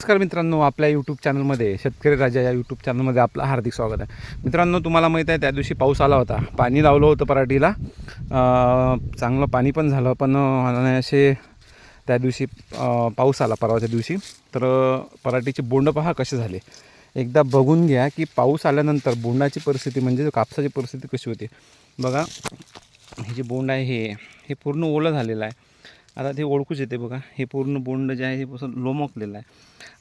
नमस्कार मित्रांनो आपल्या यूट्यूब चॅनलमध्ये शेतकरी राजा या यूट्यूब चॅनलमध्ये आपलं हार्दिक स्वागत आहे. मित्रांनो तुम्हाला माहीत आहे त्या दिवशी पाऊस आला होता. पाणी लावलं होतं पराठीला. चांगलं पाणी पण झालं पण असे त्या दिवशी पाऊस आला परवाच्या दिवशी. तर पराठीचे बोंड पहा कसे झाले. एकदा बघून घ्या की पाऊस आल्यानंतर बोंडाची परिस्थिती म्हणजे कापसाची परिस्थिती कशी होती. बघा हे जे बोंड आहे हे हे पूर्ण ओलं झालेलं आहे. आता ते ओळखूच येते बघा. हे पूर्ण बोंड जे आहे हे असं लोमकलेलं आहे.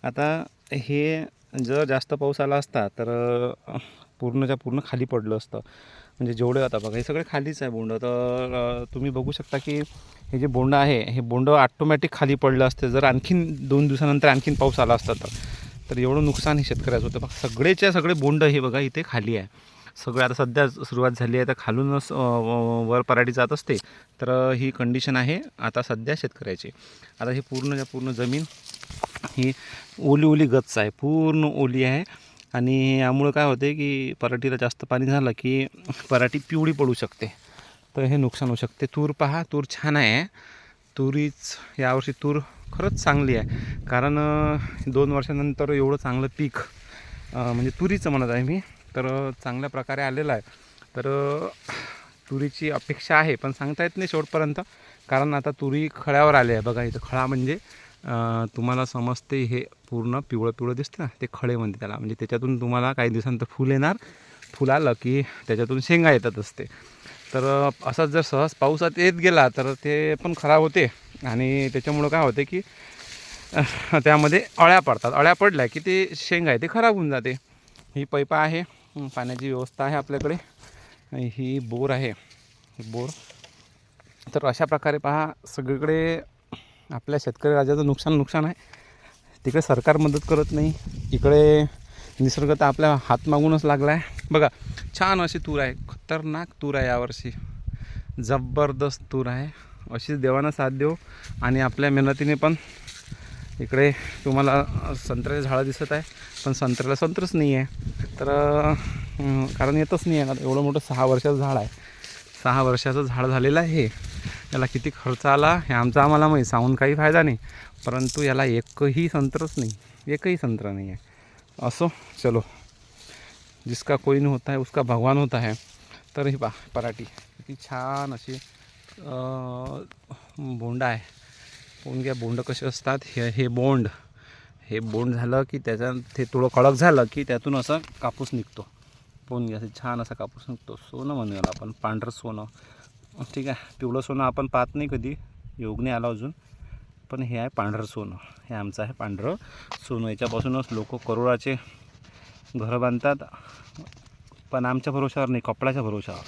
आता हे जर जास्त पाऊस आला असता तर पूर्णच्या पूर्ण खाली पडलं असतं. म्हणजे जेवढे आता बघा हे सगळे खालीच आहे बोंड. तर तुम्ही बघू शकता की हे जे बोंड आहे हे बोंड ऑटोमॅटिक खाली पडलं असते. जर आणखीन दोन दिवसानंतर आणखीन पाऊस आला असता तर तर एवढं नुकसान हे शेतकऱ्याचं होतं. बघा सगळेच्या सगळे बोंड हे बघा इथे खाली आहे. सगळं आता सध्या सुरुवात झाली आहे. तर खालूनच व- वर पराठी जात असते तर ही कंडिशन आहे आता सध्या शेतकऱ्याची. आता ही पूर्णच्या पूर्ण जमीन ही ओली ओली गच्च आहे. पूर्ण ओली आहे. आणि यामुळं काय होते की पराठीला जास्त पाणी झालं की पराठी पिवळी पडू शकते. तर हे नुकसान होऊ शकते. तूर पहा तूर छान आहे. तुरीच यावर्षी तूर खरंच चांगली आहे. कारण दोन वर्षानंतर एवढं चांगलं पीक म्हणजे तुरीचं म्हणत आहे मी तर चांगल्या प्रकारे आलेलं आहे. तर तुरीची अपेक्षा आहे पण सांगता येत नाही शेवटपर्यंत. कारण आता तुरी खळ्यावर आले आहे. बघा इथं खळा म्हणजे तुम्हाला समजते हे पूर्ण पिवळं पिवळं दिसतं ना ते खळे म्हणते त्याला. म्हणजे त्याच्यातून तुम्हाला काही दिवसांत फुल येणार. फुल आलं की त्याच्यातून शेंगा येतात असते. तर असंच असाच जर सहज पावसात येत गेला तर ते पण खराब होते. आणि त्याच्यामुळं काय होते की त्यामध्ये अळ्या पडतात. अळ्या पडल्या की ते शेंगा आहे ते खराब होऊन जाते. ही पैपा आहे. पाण्याची व्यवस्था आहे आपल्याकडे. ही बोर आहे. बोर. तर अशा प्रकारे पहा सगळीकडे आपल्या शेतकरी राजाचं नुकसान नुकसान आहे. तिकडे सरकार मदत करत नाही. इकडे निसर्ग तर आपल्या हात मागूनच लागला आहे बघा छान अशी तूर आहे. खतरनाक तूर आहे यावर्षी. जबरदस्त तूर आहे. अशीच देवानं साथ देऊ आणि आपल्या मेहनतीने पण इकडे तुम्हाला संत्र्याचे झाडं दिसत आहे पण संत्र्याला संत्रच नाही आहे. तर कारण येतच नाही आहे एवढं मोठं सहा वर्षाचं झाड आहे. सहा वर्षाचं झाड झालेलं आहे याला किती खर्च आला हे आमचा आम्हाला माहीत सांगून काही फायदा नाही. परंतु याला एकही संत्रच नाही एकही संत्र नाही आहे. असो चलो. जिसका कोई नहीं होता है उसका भगवान होता है. तर ही पा पराठी. किती छान अशी बोंडा आहे. पाहून घ्या बोंड कसे असतात? हे हे बोंड. हे बोंड झालं की त्याच्या ते थोडं कडक झालं की त्यातून असं कापूस निघतो. पाहून घ्या असं छान असा कापूस निघतो. सोनं म्हणूया आपण पांढरं सोनं. ठीक आहे पिवळं सोनं आपण पाहत नाही कधी. योग नाही आला अजून. पण हे आहे पांढरं सोनं. हे आमचं आहे पांढरं सोनं. याच्यापासूनच लोक करोडाचे घरं बांधतात. पण आमच्या भरोशावर नाही कपड्याच्या भरोशावर